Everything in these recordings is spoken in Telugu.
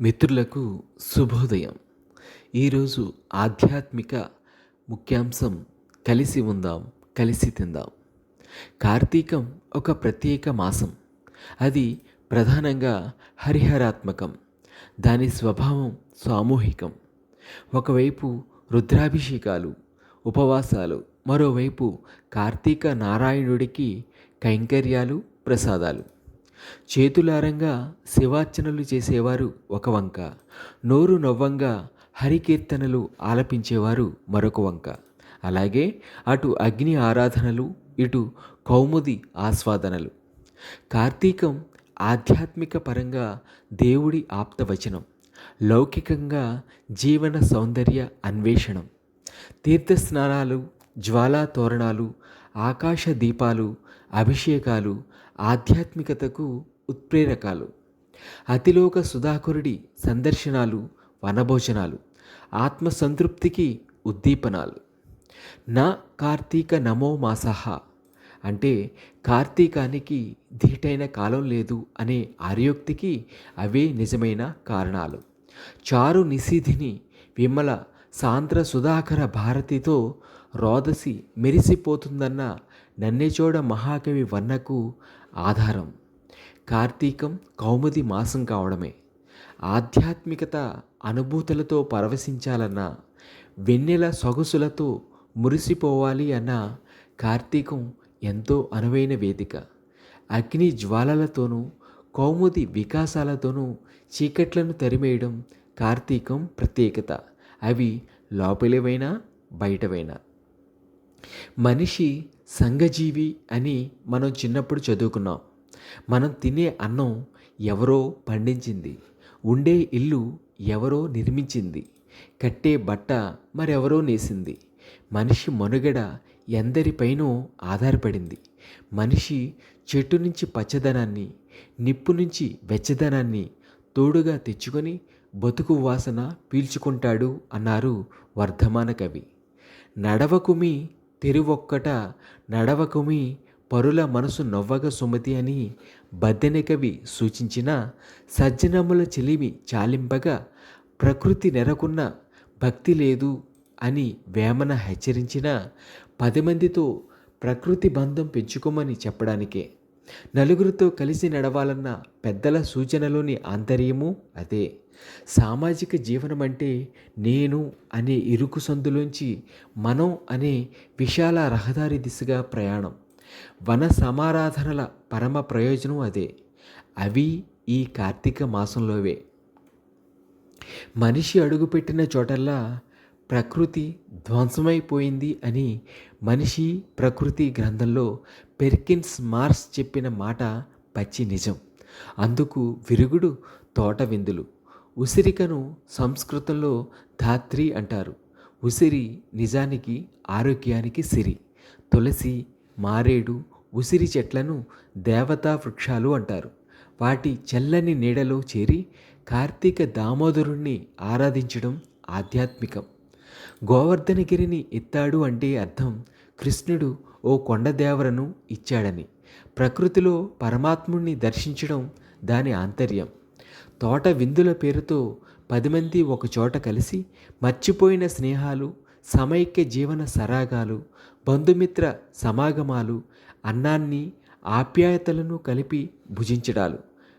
మిత్రులకు శుభోదయం. ఈరోజు ఆధ్యాత్మిక ముఖ్యాంశం కలిసి ఉందాం కలిసి తిందాం. కార్తీకం ఒక ప్రత్యేక మాసం. అది ప్రధానంగా హరిహరాత్మకం. దాని స్వభావం సామూహికం. ఒకవైపు రుద్రాభిషేకాలు ఉపవాసాలు మరోవైపు కార్తీక నారాయణుడికి కైంకర్యాలు ప్రసాదాలు. చేతులారంగా శివార్చనలు చేసేవారు ఒక వంక నోరు నవ్వంగా హరికీర్తనలు ఆలపించేవారు మరొక వంక. అలాగే అటు అగ్ని ఆరాధనలు ఇటు కౌముది ఆస్వాదనలు. కార్తీకం ఆధ్యాత్మిక పరంగా దేవుడి ఆప్తవచనం లౌకికంగా జీవన సౌందర్య అన్వేషణం. తీర్థస్నానాలు జ్వాలా తోరణాలు ఆకాశ దీపాలు అభిషేకాలు ఆధ్యాత్మికతకు ఉత్ప్రేరకాలు. అతిలోక సుధాకరుడి సందర్శనాలు వనభోజనాలు ఆత్మసంతృప్తికి ఉద్దీపనాలు. నా కార్తీక నమో మాసహ అంటే కార్తీకానికి ధీటైన కాలం లేదు అనే ఆర్యోక్తికి అవే నిజమైన కారణాలు. చారు నిశీధిని విమల సాంద్ర సుధాకర భారతితో రోదసి మెరిసిపోతుందన్న నన్నెచోడ మహాకవి వన్నకు ఆధారం. కార్తీకం కౌముది మాసం కావడమే. ఆధ్యాత్మికత అనుభూతులతో పరవశించాలన్నా వెన్నెల సొగసులతో మురిసిపోవాలి అన్న కార్తీకం ఎంతో అనువైన వేదిక. అగ్ని జ్వాలలతోనూ కౌముది వికాసాలతోనూ చీకట్లను తరిమేయడం కార్తీకం ప్రత్యేకత. అవి లోపలివైనా బయటవైనా. మనిషి సంఘజీవి అని మనం చిన్నప్పుడు చదువుకున్నాం. మనం తినే అన్నం ఎవరో పండించింది. ఉండే ఇల్లు ఎవరో నిర్మించింది. కట్టే బట్ట మరెవరో నేసింది. మనిషి మనుగడ ఎందరిపైనో ఆధారపడింది. మనిషి చెట్టు నుంచి పచ్చదనాన్ని నిప్పు నుంచి వెచ్చదనాన్ని తోడుగా తెచ్చుకొని బతుకు వాసన పీల్చుకుంటాడు అన్నారు వర్ధమాన కవి. నడవకుమి తెరువొక్కట నడవకుమి పరుల మనసు నవ్వగ సుమతి అని బద్దెన కవి సూచించిన సజ్జనముల చెలిమి చాలింపగా ప్రకృతి నెరకున్న భక్తి లేదు అని వేమన హెచ్చరించిన పది మందితో ప్రకృతి బంధం పెంచుకోమని చెప్పడానికే. నలుగురితో కలిసి నడవాలన్న పెద్దల సూచనలోని ఆంతర్యము అదే. సామాజిక జీవనం అంటే నేను అనే ఇరుకు సందులోంచి మనం అనే విశాల రహదారి దిశగా ప్రయాణం. వన సమారాధనల పరమ ప్రయోజనం అదే. అవి ఈ కార్తీక మాసంలోవే. మనిషి అడుగుపెట్టిన చోటల్లా ప్రకృతి ధ్వంసమైపోయింది అని మనిషి ప్రకృతి గ్రంథంలో పెర్కిన్స్ మార్స్ చెప్పిన మాట పచ్చి నిజం. అందుకు విరుగుడు తోటవిందులు ఉసిరికను సంస్కృతంలో ధాత్రి అంటారు. ఉసిరి నిజానికి ఆరోగ్యానికి సిరి. తులసి మారేడు ఉసిరి చెట్లను దేవతా వృక్షాలు అంటారు. వాటి చల్లని నీడలో చేరి కార్తీక దామోదరుణ్ణి ఆరాధించడం ఆధ్యాత్మికం. గోవర్ధనగిరిని ఎత్తాడు అంటే అర్థం కృష్ణుడు ఓ కొండదేవరను ఇచ్చాడని. ప్రకృతిలో పరమాత్ముణ్ణి దర్శించడం దాని ఆంతర్యం. తోట విందుల పేరుతో పది మంది ఒకచోట కలిసి మర్చిపోయిన స్నేహాలు సమైక్య జీవన సరాగాలు బంధుమిత్ర సమాగమాలు అన్నాన్ని ఆప్యాయతలను కలిపి భుజించడాలు.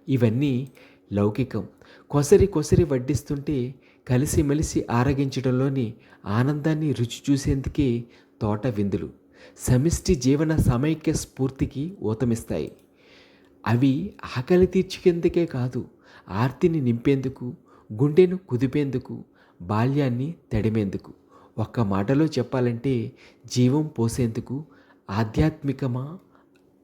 ఇవన్నీ లౌకికం. కొసరి కొసరి వడ్డిస్తుంటే కలిసిమెలిసి ఆరగించడంలోని ఆనందాన్ని రుచి చూసేందుకే తోట విందులు. సమిష్టి జీవన సమైక్య స్ఫూర్తికి ఊతమిస్తాయి. అవి ఆకలి తీర్చుకేందుకే కాదు ఆర్తిని నింపేందుకు గుండెను కుదిపేందుకు బాల్యాన్ని తడిమేందుకు. ఒక్క మాటలో చెప్పాలంటే జీవం పోసేందుకు ఆధ్యాత్మికమా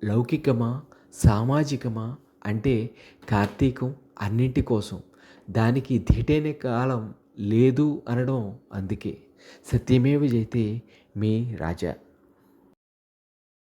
లౌకికమా సామాజికమా అంటే కార్తీకం అన్నింటి కోసం. దానికి ధీటైన కాలం లేదు అనడం అందుకే సత్యమేవ జైతే మీ రాజా.